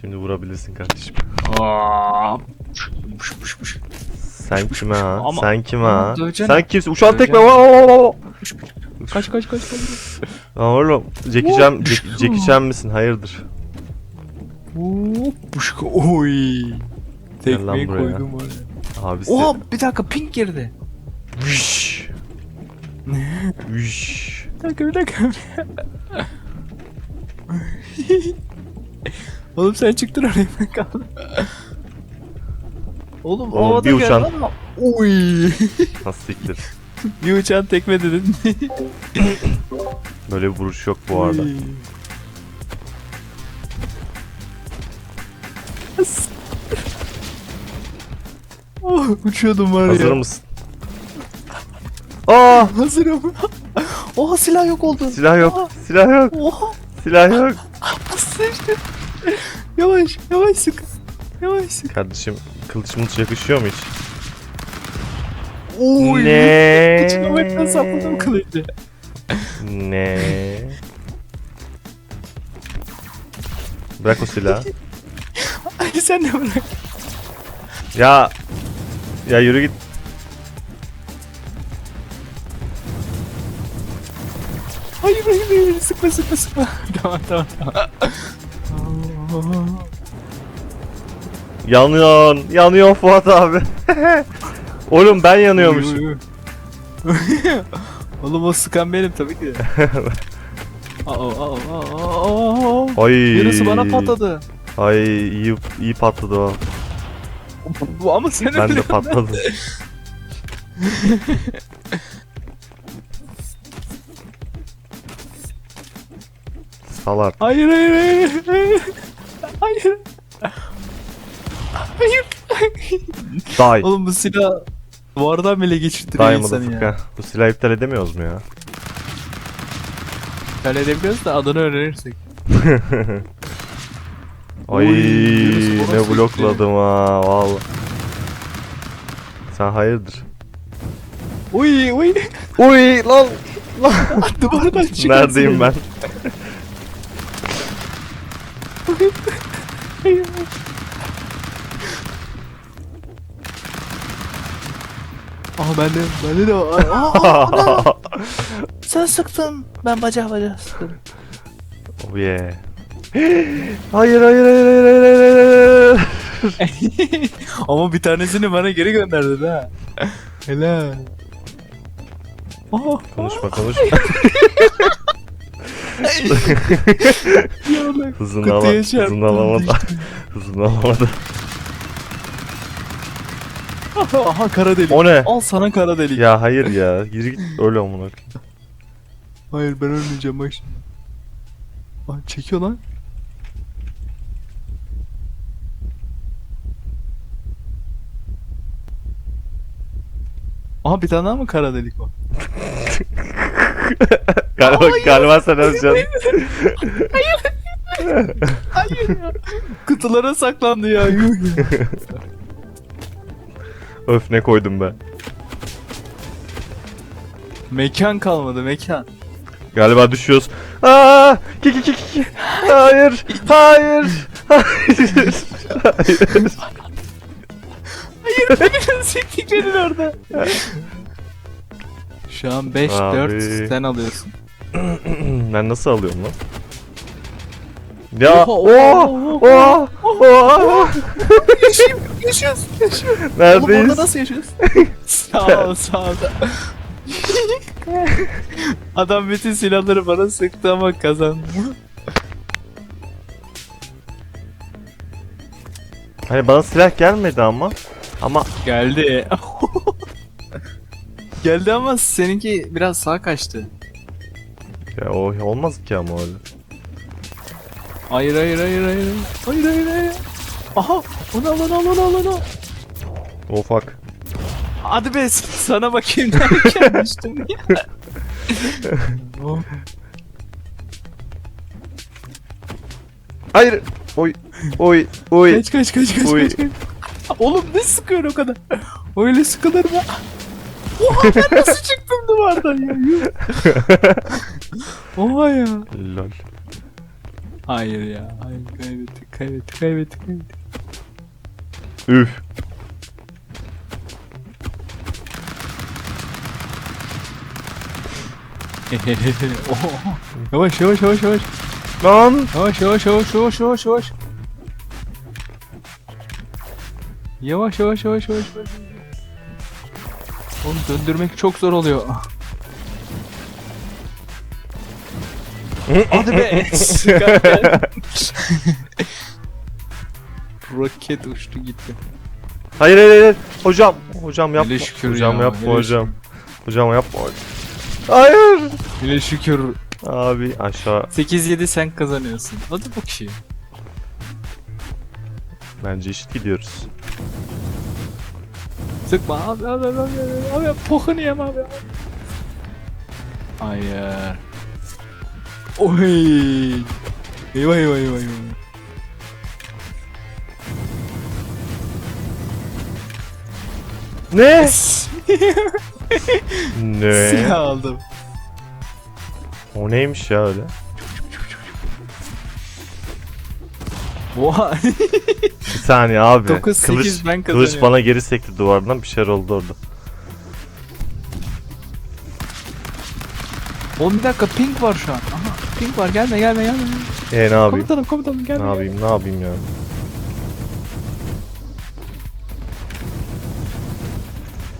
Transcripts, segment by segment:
Şimdi vurabilirsin kardeşim. Aa. Sen kime ha? Ama- Sen kime ha? döveceksin. Sen kimsin? Uçan tekme. Puş. Kaç kaç kaç kaç. Lan oğlum Jackie Chan, Hop. Jack- Jackie Chan misin? Hayırdır? Hop puş. Oy. Gel lan Tekmeyi buraya. koydum oraya. Abisi. Oha bir dakika pink girdi. Vış. Vış. Bir dakika bir dakika. Oğlum sen çıktın oraya ben kaldım. Oğlum, Oğlum, havada bir uçan- ama- Oy. Nasıl siktir? bir uçan tekme dedin. Böyle bir vuruş yok bu arada. As- Oh, uçuyordum var Hazır ya. mısın? Aa! Hazırım. Oha silah yok oldu. Silah yok. Silah yok. Oha. Silah yok. Sıçtı. Yavaş yavaş sık. Yavaş sık. Kardeşim kılıç mılıç yakışıyor mu hiç? Oy. Ne? İçine baktan sapladım kılıcı. Ne? Bırak o silahı. Ay sen de bırak. Ya ya yürü git. Hayır hayır hayır sıkma sıkma sıkma. tamam tamam tamam. Yanıyorsun. Yanıyor Fuat abi. Oğlum ben yanıyormuşum. Oğlum o sıkan benim tabii ki. Aa aa aa aa. Ay. Yarısı bana patladı. Ay iyi iyi patladı o. Bu ama sen Ben de patladım. Salak. Hayır hayır hayır. hayır. Hayır. Hayır. Day. Oğlum bu silah duvardan bile geçirtiriyor Day insanı ya. Bu silahı iptal edemiyoruz mu ya? Öyle edebiliyoruz da adını öğrenirsek. Ay ne orası blokladım ha valla. Sen hayırdır? Uy uy. Uy lan Duvardan çıkarsın. neredeyim ben? Aa bende bende de var. Aa, ana. Sen sıktın. Ben bacağı bacağı sıktım. oh yeah. hayır hayır hayır hayır hayır hayır, hayır. Ama bir tanesini bana geri gönderdin ha. Helal. Konuşma konuşma. Hızını, ala, hızını alamadı. hızını alamadı. Aha kara delik. O ne? Al sana kara delik. Ya hayır ya. Geri git öyle amına. Hayır ben ölmeyeceğim bak şimdi. Aa, çekiyor lan. Aha bir tane daha mı kara delik var? Galiba, galiba sen öleceksin. Hayır ya. Kutulara saklandı ya. Öf ne koydum ben. mekan kalmadı mekan. Galiba düşüyoruz. Aa! Ki ki ki ki. Hayır. Hayır. Hayır. Hayır. Hayır beni siktiklerin orada. Şu an 5 Abi. 4 sen alıyorsun. ben nasıl alıyorum lan? Ya Oha, oha oha, oha Yaşıyorum, yaşıyoruz, yaşıyoruz. Oğlum Neredeyiz? orada nasıl yaşıyoruz? sağ ol, sağ ol. Adam bütün silahları bana sıktı ama kazandı. Hani bana silah gelmedi ama. Ama Geldi. Geldi ama seninki biraz sağ kaçtı. ya o olmaz ki ama öyle. Hayır hayır hayır hayır. Hayır hayır hayır. Aha! Onu al onu al onu al onu. Oh fuck. Hadi be sana bakayım derken düştüm ya. Oh. Hayır. Oy. Oy. Oy. Kaç kaç kaç kaç Oy. kaç kaç. Oğlum ne sıkıyor o kadar? Öyle sıkılır mı? Oha ben nasıl çıktım duvardan ya? Oha ya. Lol. Hayır ya. Hayır kaybettik kaybettik kaybettik kaybettik. Üf. Oho. Yavaş yavaş yavaş yavaş. Lan. Yavaş yavaş yavaş yavaş yavaş. Yavaş yavaş yavaş yavaş yavaş. Onu döndürmek çok zor oluyor. Hadi be. Roket uçtu gitti. Hayır hayır hayır. Hocam. Hocam yapma. Hele şükür hocam ya, yapma hele hocam. Hocam yapma. Hayır. Bile şükür Abi aşağı 8-7 sen kazanıyorsun. Hadi bakayım. bence eşit gidiyoruz. Sıkma abi abi abi abi abi abi pokunu yem abi. Hayır. Oy. Eyvah eyvah eyvah eyvah. Ne? ne? Silah aldım. O neymiş ya öyle? Oha. Bir saniye abi. 9-8 kılıç, ben kılıç bana geri sekti duvardan bir şeyler oldu orada. Oğlum bir dakika pink var şu an. Aha pink var gelme gelme gelme. E ne yapayım? Komutanım komutanım gelme. Ne yapayım? Ne yapayım ya?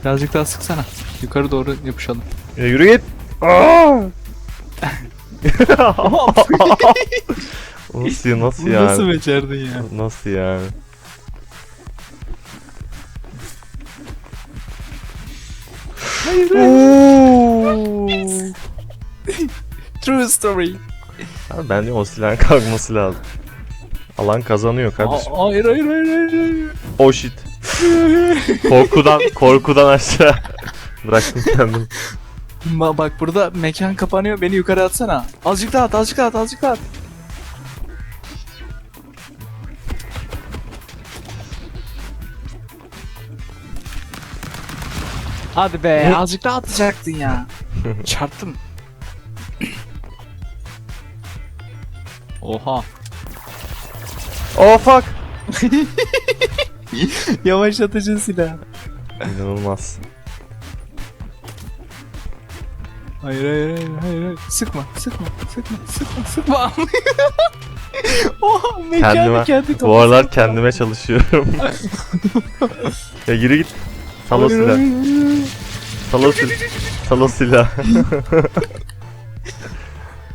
Birazcık daha sıksana. Yukarı doğru yapışalım. Ya yürü git. Aa! nasıl nasıl yani? nasıl becerdin ya? Nasıl yani? Hayır. True story. Abi bence o silahın kalkması lazım. Alan kazanıyor kardeşim. Aa, hayır hayır hayır hayır. hayır. Oh shit. Korkudan korkudan aşağı bıraktım kendimi. Ma bak burada mekan kapanıyor beni yukarı atsana. Azıcık daha at azıcık daha at azıcık daha at. Hadi be azıcık daha atacaktın ya. Çarptım. Oha. Oh fuck. Yavaşlatıcı silah. İnanılmaz. Hayır hayır hayır hayır. hayır. Sıkma sıkma sıkma sıkma sıkma. Oha mekanı Kendime, kendi bu aralar kendime çalışıyorum. ya yürü git. Sal o Hayır, silah. hayır, hayır. Sal o silah.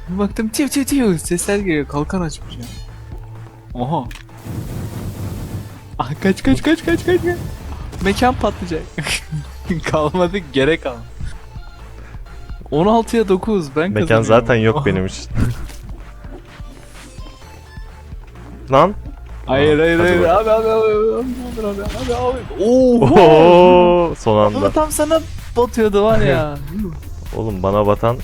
Bir baktım tiv tiv tiv sesler geliyor. Kalkan açmış ya. Oha. Ah kaç kaç kaç kaç kaç. kaç. Mekan patlayacak. kalmadı gerek al. 16'ya 9 ben Mekan zaten yok Oha. benim için. Lan. Hayır hayır hayır bakalım. abi abi abi abi abi abi abi Oo. Son anda. Tam sana batıyordu var ya. Oğlum bana batan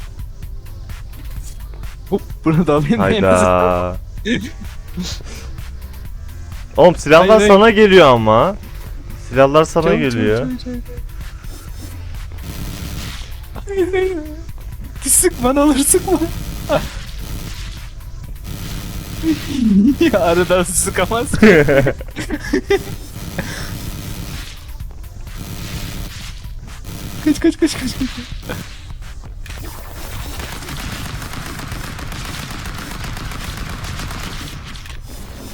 bunu da alayım en azından. hayda. Oğlum silahlar Hayır, sana geliyor ama. Silahlar sana Çabuk, geliyor. çabuk, çabuk, çabuk. Hayır hayır. Sıkma ne olur sıkma. ya aradan sıkamaz. kaç kaç kaç kaç kaç.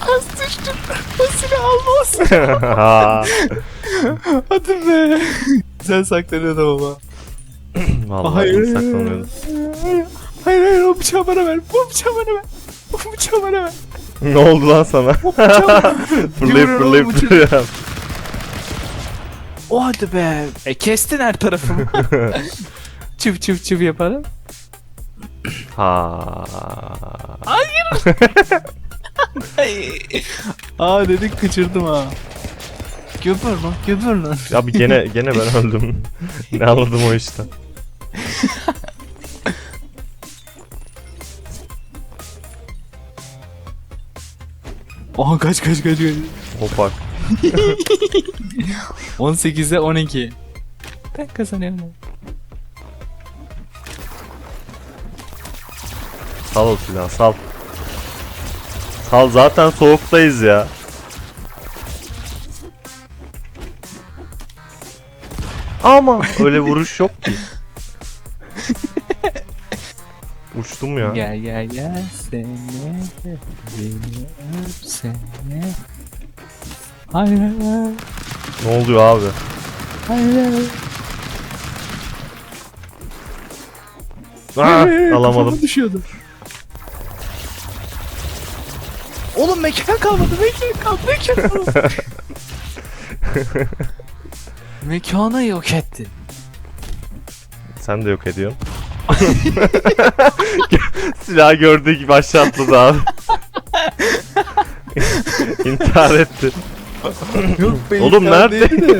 Az düştüm. O silah alma o silah. Hadi be. Sen saklanıyordun ama. Vallahi saklanıyordum. Hayır, hayır, hayır, o bıçağı bana ver. Bu bıçağı bana ver. Bu bıçağı bana ver. ne oldu lan sana? Fırlayıp fırlayıp duruyor. O hadi be. E kestin her tarafımı. çıv çıv çıv yapalım. ha. Aa dedik kaçırdım ha. Göbür lan göbür lan. Abi gene gene ben öldüm. ne anladım o işten. Oha kaç kaç kaç kaç. Hopak. 18'e 12. Ben kazanıyorum. Sal o silahı sal. Al zaten soğuktayız ya. Ama öyle vuruş yok ki. Uçtum ya. Gel gel gel sene beni öpsene. Hayır Ne oluyor abi? hayır. Ah, alamadım. düşüyordu. Oğlum mekan kalmadı, mekan kalmadı, mekan kalmadı. Mekanı yok ettin. Sen de yok ediyorsun. Silah gördüğü gibi aşağı atladı abi. İntihar etti. Yok be, Oğlum nerede? değildi.